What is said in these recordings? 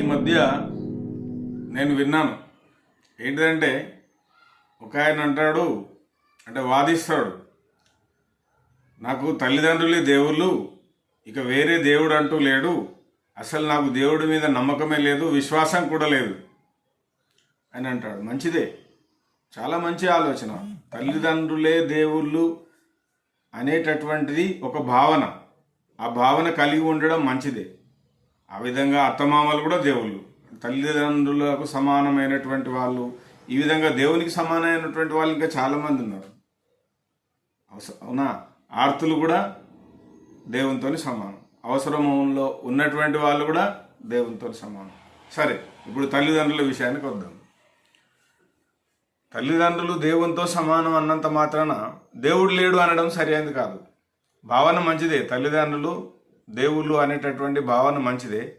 ఈ మధ్య నేను విన్నాను. ఏంటిదంటే ఒక ఆయన అంటాడు అంటే వాదిస్తాడు నాకు తల్లిదండ్రులే దేవుళ్ళు ఇక వేరే దేవుడు అంటూ లేడు అసలు నాకు దేవుడి మీద నమ్మకమే లేదు విశ్వాసం కూడా లేదు అని అంటాడు. మంచిదే. చాలా మంచి ఆలోచన. తల్లిదండ్రులే దేవుళ్ళు అనేటటువంటిది ఒక భావన. ఆ భావన కలిగి ఉండడం మంచిదే. ఆ విధంగా అత్తమామలు కూడా దేవుళ్ళు. తల్లిదండ్రులకు సమానమైనటువంటి వాళ్ళు. ఈ విధంగా దేవునికి సమానమైనటువంటి వాళ్ళు ఇంకా చాలామంది ఉన్నారు. అవునా? ఆర్తులు కూడా దేవునితో సమానం. అవసరంలో ఉన్నటువంటి వాళ్ళు కూడా దేవునితో సమానం. సరే ఇప్పుడు తల్లిదండ్రుల విషయానికి వద్దాం. తల్లిదండ్రులు దేవునితో సమానం అన్నంత మాత్రాన దేవుడు లేడు అనడం సరైనది కాదు. భావన మంచిదే. తల్లిదండ్రులు దేవుళ్ళు అనేటటువంటి భావన మంచిదే.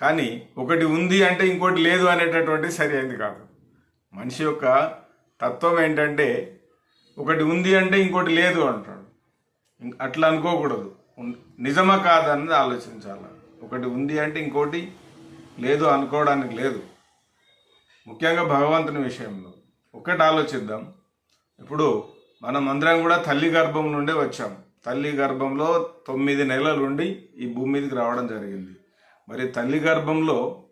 కానీ ఒకటి ఉంది అంటే ఇంకోటి లేదు అనేటటువంటి సరైనది కాదు. మనిషి యొక్క తత్వం ఏంటంటే ఒకటి ఉంది అంటే ఇంకోటి లేదు అంటాడు. అట్లా అనుకోకూడదు. నిజమా కాదన్నది ఆలోచించాలి. ఒకటి ఉంది అంటే ఇంకోటి లేదు అనుకోవడానికి లేదు. ముఖ్యంగా భగవంతుని విషయంలో ఒకటి ఆలోచిద్దాం. ఇప్పుడు మనం అందరం కూడా తల్లి గర్భం నుండే వచ్చాం. తల్లి గర్భంలో తొమ్మిది నెలలు ఉండి ఈ భూమి మీదకి రావడం జరిగింది. మరి తల్లి గర్భంలో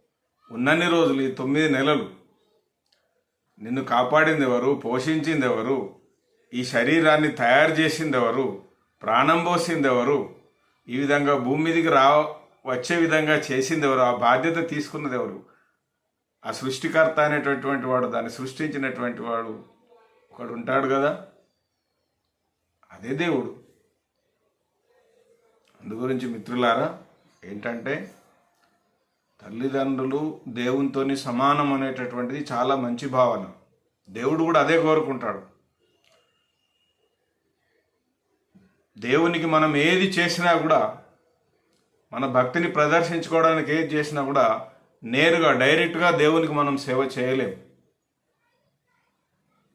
ఉన్నన్ని రోజులు ఈ తొమ్మిది నెలలు నిన్ను కాపాడింది ఎవరు పోషించింది ఎవరు ఈ శరీరాన్ని తయారు చేసింది ఎవరు ప్రాణం పోసింది ఎవరు ఈ విధంగా భూమి మీదకి రా వచ్చే విధంగా చేసింది ఎవరు ఆ బాధ్యత తీసుకున్నది ఎవరు ఆ సృష్టికర్త అనేటటువంటి వాడు దాన్ని సృష్టించినటువంటి వాడు ఒకడు ఉంటాడు కదా? అదే దేవుడు. అందు గురించి మిత్రులారా ఏంటంటే తల్లిదండ్రులు దేవునితోని సమానం అనేటటువంటిది చాలా మంచి భావన. దేవుడు కూడా అదే కోరుకుంటాడు. దేవునికి మనం ఏది చేసినా కూడా మన భక్తిని ప్రదర్శించుకోవడానికి ఏది చేసినా కూడా నేరుగా డైరెక్ట్గా దేవునికి మనం సేవ చేయలేం.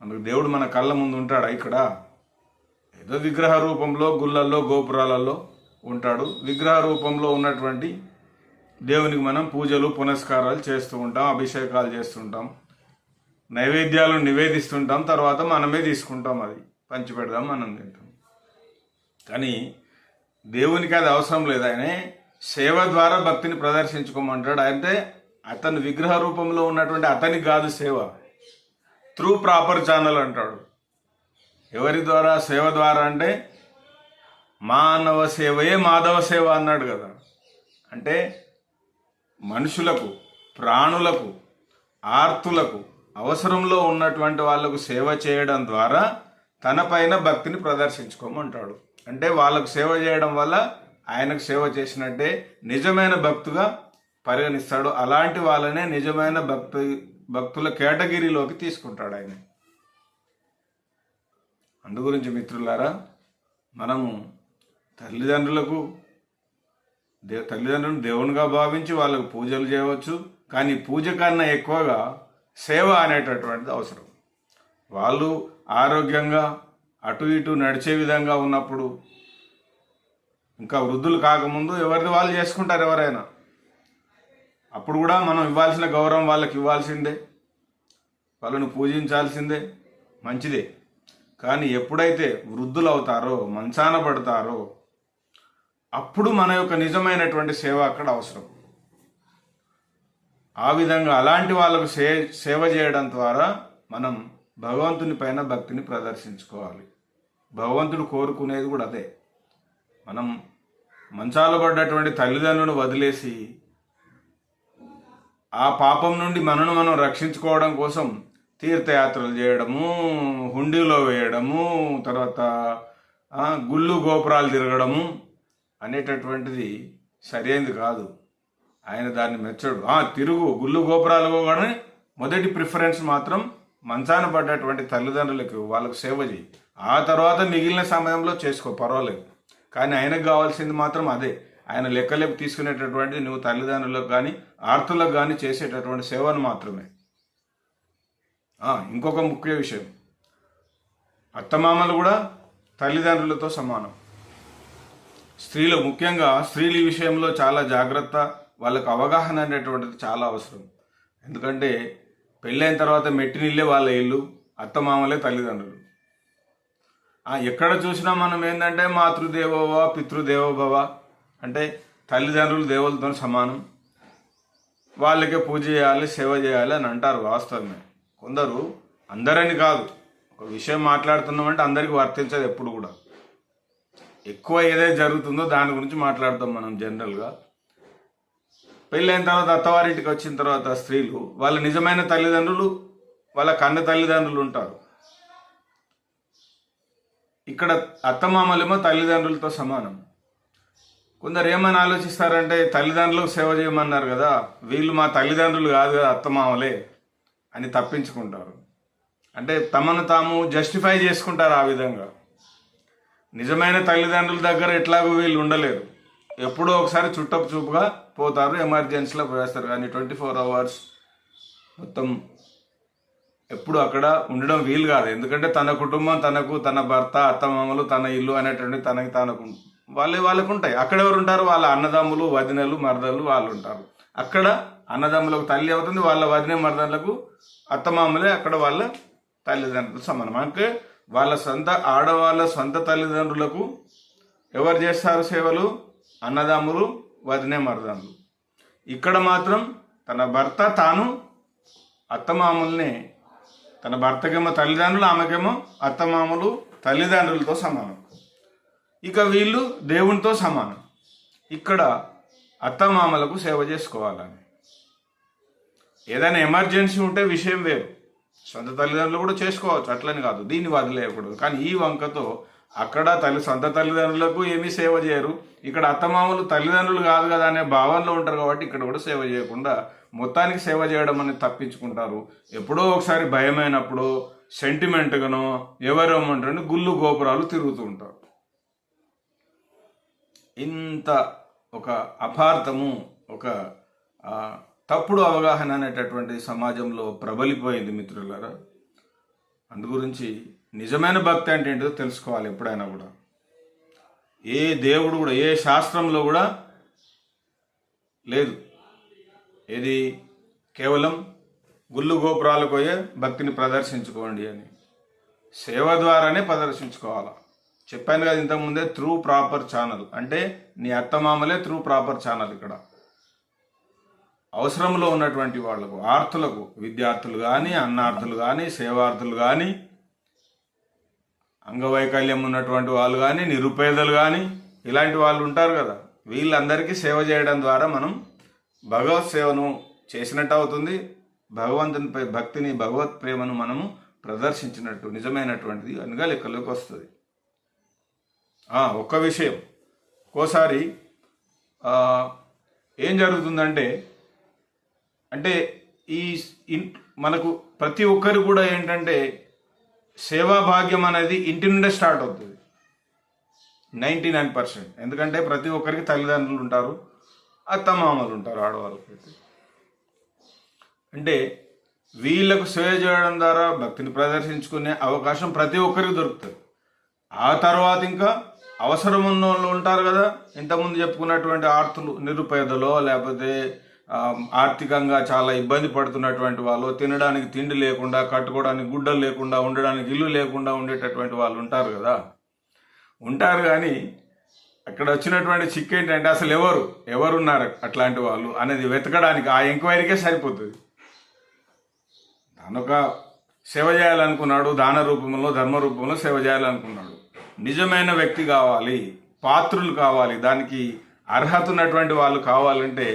అందుకు దేవుడు మన కళ్ళ ముందు ఉంటాడా ఇక్కడ? ఏదో విగ్రహ రూపంలో గుళ్ళల్లో గోపురాలలో ఉంటాడు. విగ్రహ రూపంలో ఉన్నటువంటి దేవునికి మనం పూజలు పునస్కారాలు చేస్తూ ఉంటాం అభిషేకాలు చేస్తుంటాం నైవేద్యాలు నివేదిస్తుంటాం తర్వాత మనమే తీసుకుంటాం అది. పంచిపెడదాం మనం తింటాం. కానీ దేవునికి అది అవసరం లేదు. ఆయనే సేవ ద్వారా భక్తిని ప్రదర్శించుకోమంటాడు. అంటే అతను విగ్రహ రూపంలో ఉన్నటువంటి అతనికి కాదు సేవ. త్రూ ప్రాపర్ ఛానల్ అంటాడు. ఎవరి ద్వారా? సేవ ద్వారా అంటే మానవ సేవయే మాధవ సేవ అన్నాడు కదా. అంటే మనుషులకు ప్రాణులకు ఆర్తులకు అవసరంలో ఉన్నటువంటి వాళ్ళకు సేవ చేయడం ద్వారా తన పైన భక్తిని ప్రదర్శించుకోమంటాడు. అంటే వాళ్ళకు సేవ చేయడం వల్ల ఆయనకు సేవ చేసినట్టే నిజమైన భక్తుగా పరిగణిస్తాడు. అలాంటి వాళ్ళనే నిజమైన భక్తు భక్తుల కేటగిరీలోకి తీసుకుంటాడు ఆయన. అందు గురించి మిత్రులారా మనము తల్లిదండ్రులకు దే తల్లిదండ్రులను దేవునిగా భావించి వాళ్ళకు పూజలు చేయవచ్చు. కానీ పూజ కన్నా ఎక్కువగా సేవ అనేటటువంటిది అవసరం. వాళ్ళు ఆరోగ్యంగా అటు ఇటు నడిచే విధంగా ఉన్నప్పుడు ఇంకా వృద్ధులు కాకముందు ఎవరిది వాళ్ళు చేసుకుంటారు ఎవరైనా. అప్పుడు కూడా మనం ఇవ్వాల్సిన గౌరవం వాళ్ళకి ఇవ్వాల్సిందే. వాళ్ళను పూజించాల్సిందే. మంచిదే. కానీ ఎప్పుడైతే వృద్ధులు అవుతారో మంచాన పడతారో అప్పుడు మన యొక్క నిజమైనటువంటి సేవ అక్కడ అవసరం. ఆ విధంగా అలాంటి వాళ్ళకు సే సేవ చేయడం ద్వారా మనం భగవంతుని పైన భక్తిని ప్రదర్శించుకోవాలి. భగవంతుడు కోరుకునేది కూడా అదే. మనం మంచాలు పడ్డటువంటి తల్లిదండ్రులను వదిలేసి ఆ పాపం నుండి మనను మనం రక్షించుకోవడం కోసం తీర్థయాత్రలు చేయడము హుండీలో వేయడము తర్వాత గుళ్ళు గోపురాలు తిరగడము అనేటటువంటిది సరైనది కాదు. ఆయన దాన్ని మెచ్చడు. ఆ తిరుగు గుళ్ళు గోపురాలు కానీ మొదటి ప్రిఫరెన్స్ మాత్రం మంచాన పడ్డటువంటి తల్లిదండ్రులకు వాళ్ళకు సేవ చేయి ఆ తర్వాత మిగిలిన సమయంలో చేసుకో పర్వాలేదు. కానీ ఆయనకు కావాల్సింది మాత్రం అదే. ఆయన లెక్కలేపు తీసుకునేటటువంటి నువ్వు తల్లిదండ్రులకు కానీ ఆర్తులకు కానీ చేసేటటువంటి సేవను మాత్రమే. ఇంకొక ముఖ్య విషయం. అత్తమామలు కూడా తల్లిదండ్రులతో సమానం. స్త్రీలు ముఖ్యంగా స్త్రీల విషయంలో చాలా జాగ్రత్త వాళ్ళకు అవగాహన అనేటువంటిది చాలా అవసరం. ఎందుకంటే పెళ్ళైన తర్వాత మెట్టినిల్లే వాళ్ళ ఇల్లు అత్తమామలే తల్లిదండ్రులు. ఎక్కడ చూసినా మనం ఏంటంటే మాతృదేవోభవ పితృదేవోభవ అంటే తల్లిదండ్రులు దేవులతో సమానం. వాళ్ళకే పూజ చేయాలి సేవ చేయాలి అని అంటారు వాస్తవమే. కొందరు అందరని కాదు. ఒక విషయం మాట్లాడుతున్నామంటే అందరికీ వర్తించదు ఎప్పుడు కూడా. ఎక్కువ ఏదైతే జరుగుతుందో దాని గురించి మాట్లాడతాం మనం జనరల్గా. పెళ్ళైన తర్వాత అత్తవారింటికి వచ్చిన తర్వాత స్త్రీలు వాళ్ళ నిజమైన తల్లిదండ్రులు వాళ్ళ కన్న తల్లిదండ్రులు ఉంటారు. ఇక్కడ అత్తమామలేమో తల్లిదండ్రులతో సమానం. కొందరు ఏమని ఆలోచిస్తారంటే తల్లిదండ్రులకు సేవ చేయమన్నారు కదా వీళ్ళు మా తల్లిదండ్రులు కాదు కదా అత్తమామలే అని తప్పించుకుంటారు. అంటే తమను తాము జస్టిఫై చేసుకుంటారు ఆ విధంగా. నిజమైన తల్లిదండ్రుల దగ్గర ఎట్లాగో వీళ్ళు ఉండలేరు. ఎప్పుడో ఒకసారి చుట్టపు చూపుగా పోతారు ఎమర్జెన్సీలో పోయేస్తారు. కానీ ట్వంటీ ఫోర్ అవర్స్ మొత్తం ఎప్పుడు అక్కడ ఉండడం వీలు కాదు. ఎందుకంటే తన కుటుంబం తనకు తన భర్త అత్తమామలు తన ఇల్లు అనేటువంటి తనకి తనకు వాళ్ళే వాళ్ళకు ఉంటాయి. అక్కడ ఎవరు ఉంటారు? వాళ్ళ అన్నదమ్ములు వదినలు మరదలు వాళ్ళు ఉంటారు. అక్కడ అన్నదమ్ములకు తల్లి అవుతుంది వాళ్ళ వదిన మరదలకు అత్తమామలే అక్కడ వాళ్ళ తల్లిదండ్రులు సమానం. అంటే వాళ్ళ సొంత ఆడవాళ్ళ సొంత తల్లిదండ్రులకు ఎవరు చేస్తారు సేవలు? అన్నదమ్ములు వదినే మరదములు ఇక్కడ మాత్రం తన భర్త తాను అత్తమామల్ని తన భర్తకేమో తల్లిదండ్రులు ఆమెకేమో అత్తమామలు తల్లిదండ్రులతో సమానం. ఇక వీళ్ళు దేవునితో సమానం. ఇక్కడ అత్తమామలకు సేవ చేసుకోవాలని. ఏదైనా ఎమర్జెన్సీ ఉంటే విషయం వేరు. సొంత తల్లిదండ్రులు కూడా చేసుకోవచ్చు అట్లని కాదు. దీన్ని వదిలేయకూడదు. కానీ ఈ వంకతో అక్కడ తల్లి సొంత తల్లిదండ్రులకు ఏమీ సేవ చేయరు. ఇక్కడ అత్తమామలు తల్లిదండ్రులు కాదు కదా అనే భావనలో ఉంటారు కాబట్టి ఇక్కడ కూడా సేవ చేయకుండా మొత్తానికి సేవ చేయడం అనేది తప్పించుకుంటారు. ఎప్పుడో ఒకసారి భయమైనప్పుడు సెంటిమెంట్గానో ఎవరేమంటారని గుళ్ళు గోపురాలు తిరుగుతూ ఉంటారు. ఇంత ఒక అపార్థము ఒక తప్పుడు అవగాహన అనేటటువంటి సమాజంలో ప్రబలిపోయింది మిత్రులారా. అందు గురించి నిజమైన భక్తి అంటే ఏంటో తెలుసుకోవాలి ఎప్పుడైనా కూడా. ఏ దేవుడు కూడా ఏ శాస్త్రంలో కూడా లేదు. ఏది కేవలం గుళ్ళు గోపురాలకు పోయే భక్తిని ప్రదర్శించుకోండి అని. సేవ ద్వారానే ప్రదర్శించుకోవాలి? చెప్పాను కదా ఇంతకుముందే త్రూ ప్రాపర్ ఛానల్. అంటే నీ అత్తమామలే త్రూ ప్రాపర్ ఛానల్ ఇక్కడ. అవసరంలో ఉన్నటువంటి వాళ్ళకు ఆర్తులకు విద్యార్థులు కానీ అన్నార్థులు కానీ సేవార్థులు కానీ అంగవైకల్యం ఉన్నటువంటి వాళ్ళు కానీ నిరుపేదలు కానీ ఇలాంటి వాళ్ళు ఉంటారు కదా. వీళ్ళందరికీ సేవ చేయడం ద్వారా మనం భగవత్ సేవను చేసినట్టు అవుతుంది. భగవంతునిపై భక్తిని భగవత్ ప్రేమను మనము ప్రదర్శించినట్టు నిజమైనటువంటిది అనగా లెక్కలోకి వస్తుంది. ఒక్క విషయం. ఒక్కోసారి ఏం జరుగుతుందంటే అంటే ఈ మనకు ప్రతి ఒక్కరు కూడా ఏంటంటే సేవా భాగ్యం అనేది ఇంటి నుండే స్టార్ట్ అవుతుంది. Ninety nine percent. ఎందుకంటే ప్రతి ఒక్కరికి తల్లిదండ్రులు ఉంటారు అత్తమామలు ఉంటారు ఆడవాళ్ళకి అంటే వీళ్ళకు సేవ చేయడం ద్వారా భక్తిని ప్రదర్శించుకునే అవకాశం ప్రతి ఒక్కరికి దొరుకుతుంది. ఆ తర్వాత ఇంకా అవసరం ఉన్న వాళ్ళు ఉంటారు కదా ఇంతకుముందు చెప్పుకున్నటువంటి ఆర్తులు నిరుపేదలో లేకపోతే ఆర్థికంగా చాలా ఇబ్బంది పడుతున్నటువంటి వాళ్ళు తినడానికి తిండి లేకుండా కట్టుకోవడానికి గుడ్డలు లేకుండా ఉండడానికి ఇల్లు లేకుండా ఉండేటటువంటి వాళ్ళు ఉంటారు కదా. ఉంటారు కానీ అక్కడ వచ్చినటువంటి చిక్ ఏంటంటే అసలు ఎవరు ఎవరున్నారు అట్లాంటి వాళ్ళు అనేది వెతకడానికి ఆ ఎంక్వైరీకే సరిపోతుంది. తనొక సేవ చేయాలనుకున్నాడు దాన రూపంలో ధర్మ రూపంలో సేవ చేయాలనుకున్నాడు. నిజమైన వ్యక్తి కావాలి పాత్రులు కావాలి దానికి అర్హత ఉన్నటువంటి వాళ్ళు కావాలంటే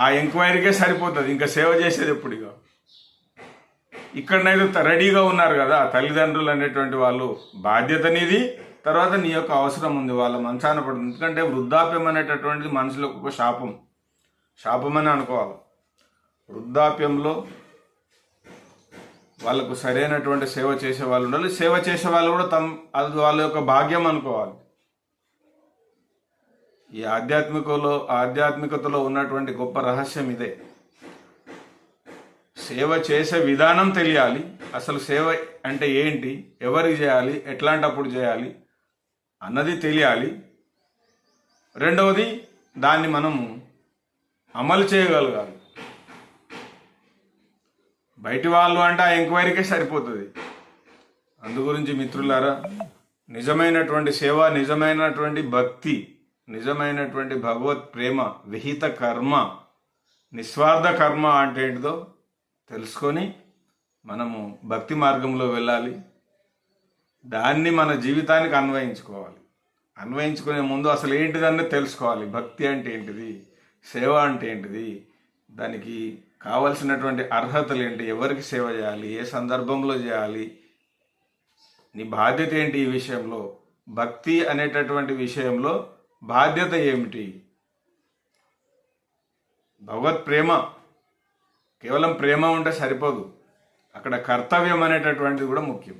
ఆ ఎంక్వైరీకే సరిపోతుంది. ఇంకా సేవ చేసేది ఎప్పుడు ఇక ఇక్కడనైతే రెడీగా ఉన్నారు కదా తల్లిదండ్రులు అనేటువంటి వాళ్ళు. బాధ్యత నీది తర్వాత నీ యొక్క అవసరం ఉంది. వాళ్ళ మంచాన పడుతుంది. ఎందుకంటే వృద్ధాప్యం అనేటటువంటిది మనుషులకు ఒక శాపం. శాపం అని అనుకోవాలి. వృద్ధాప్యంలో వాళ్ళకు సరైనటువంటి సేవ చేసే వాళ్ళు ఉండాలి. సేవ చేసే వాళ్ళు కూడా తమ అది వాళ్ళ యొక్క భాగ్యం అనుకోవాలి. ఈ ఆధ్యాత్మికలో ఆధ్యాత్మికతలో ఉన్నటువంటి గొప్ప రహస్యం ఇదే. సేవ చేసే విధానం తెలియాలి. అసలు సేవ అంటే ఏంటి? ఎవరికి చేయాలి? ఎట్లాంటప్పుడు చేయాలి? అన్నది తెలియాలి. రెండవది దాన్ని మనము అమలు చేయగలగాలి. బయటి వాళ్ళు అంటే ఆ ఎంక్వైరీకే సరిపోతుంది. అందు గురించి మిత్రులారా నిజమైనటువంటి సేవ నిజమైనటువంటి భక్తి నిజమైనటువంటి భగవత్ ప్రేమ విహిత కర్మ నిస్వార్థ కర్మ అంటే ఏంటిదో తెలుసుకొని మనము భక్తి మార్గంలో వెళ్ళాలి. దాన్ని మన జీవితానికి అన్వయించుకోవాలి. అన్వయించుకునే ముందు అసలు ఏంటిదన్నీ తెలుసుకోవాలి. భక్తి అంటే ఏంటిది? సేవ అంటే ఏంటిది? దానికి కావలసినటువంటి అర్హతలు ఏంటి? ఎవరికి సేవ చేయాలి? ఏ సందర్భంలో చేయాలి? నీ బాధ్యత ఏంటి ఈ విషయంలో? భక్తి అనేటటువంటి విషయంలో బాధ్యత ఏమిటి? భగవత్ ప్రేమ కేవలం ప్రేమ ఉంటే సరిపోదు. అక్కడ కర్తవ్యం అనేటటువంటిది కూడా ముఖ్యం.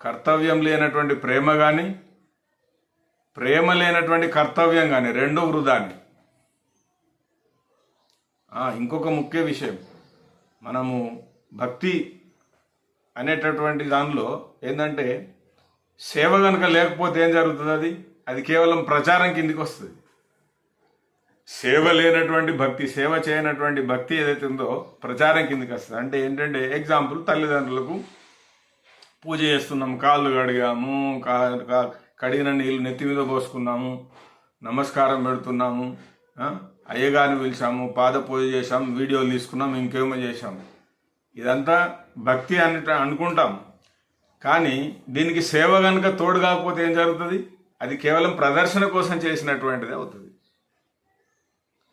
కర్తవ్యం లేనటువంటి ప్రేమ కానీ ప్రేమ లేనటువంటి కర్తవ్యం కానీ రెండో వృధాన్ని ఇంకొక ముఖ్య విషయం. మనము భక్తి అనేటటువంటి దానిలో ఏంటంటే సేవ కనుక లేకపోతే ఏం జరుగుతుంది అది? అది కేవలం ప్రచారం కిందికి వస్తుంది. సేవ లేనటువంటి భక్తి సేవ చేయనటువంటి భక్తి ఏదైతే ఉందో ప్రచారం కిందికి వస్తుంది. అంటే ఏంటంటే ఎగ్జాంపుల్ తల్లిదండ్రులకు పూజ చేస్తున్నాం కాళ్ళు కడిగాము కా- కడిగిన నీళ్ళు నెత్తి మీద పోసుకున్నాము నమస్కారం పెడుతున్నాము అయ్యగారిని పిలిచాము పాద పూజ చేశాము వీడియోలు తీసుకున్నాం ఇంకేమో చేశాము. ఇదంతా భక్తి అని అనుకుంటాం కానీ దీనికి సేవ కనుక తోడు కాకపోతే ఏం జరుగుతుంది? అది కేవలం ప్రదర్శన కోసం చేసినటువంటిది అవుతుంది.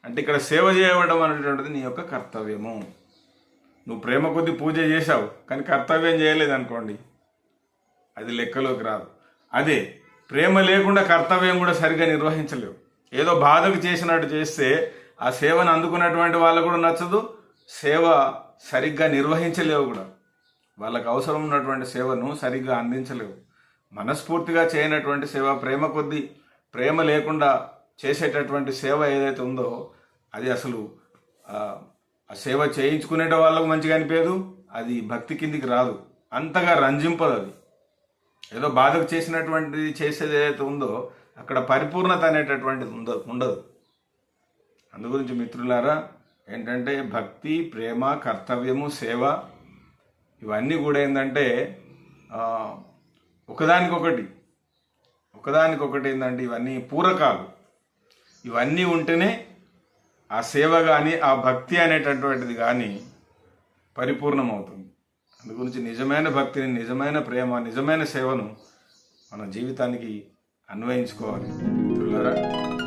అంటే ఇక్కడ సేవ చేయడం అనేటువంటిది నీ యొక్క కర్తవ్యము. నువ్వు ప్రేమ కొద్ది పూజ చేశావు కానీ కర్తవ్యం చేయలేదు అనుకోండి అది లెక్కలోకి రాదు. అదే ప్రేమ లేకుండా కర్తవ్యం కూడా సరిగ్గా నిర్వహించలేవు. ఏదో బాధకు చేసినట్టు చేస్తే ఆ సేవను అందుకున్నటువంటి వాళ్ళకు కూడా నచ్చదు సేవ సరిగ్గా నిర్వహించలేవు కూడా. వాళ్ళకు అవసరం ఉన్నటువంటి సేవను సరిగ్గా అందించలేవు. మనస్ఫూర్తిగా చేయనటువంటి సేవ ప్రేమ కొద్దీ ప్రేమ లేకుండా చేసేటటువంటి సేవ ఏదైతే ఉందో అది అసలు ఆ, సేవ చేయించుకునే వాళ్ళకు మంచిగా అనిపించదు అది భక్తి కిందికి రాదు. అంతగా రంజింపదు అది. ఏదో బాధకు చేసినటువంటిది చేసేది ఏదైతే ఉందో అక్కడ పరిపూర్ణత అనేటటువంటిది ఉండదు ఉండదు. అందు గురించి మిత్రులారా ఏంటంటే భక్తి ప్రేమ కర్తవ్యము సేవ ఇవన్నీ కూడా ఏంటంటే ఒకదానికొకటి. ఒకదానికొకటి ఏంటంటే ఇవన్నీ పూరకాలు. ఇవన్నీ ఉంటేనే ఆ సేవ కానీ ఆ భక్తి అనేటటువంటిది కానీ పరిపూర్ణమవుతుంది. అందు గురించి నిజమైన భక్తిని నిజమైన ప్రేమ నిజమైన సేవను మన జీవితానికి అన్వయించుకోవాలి. మిత్రులారా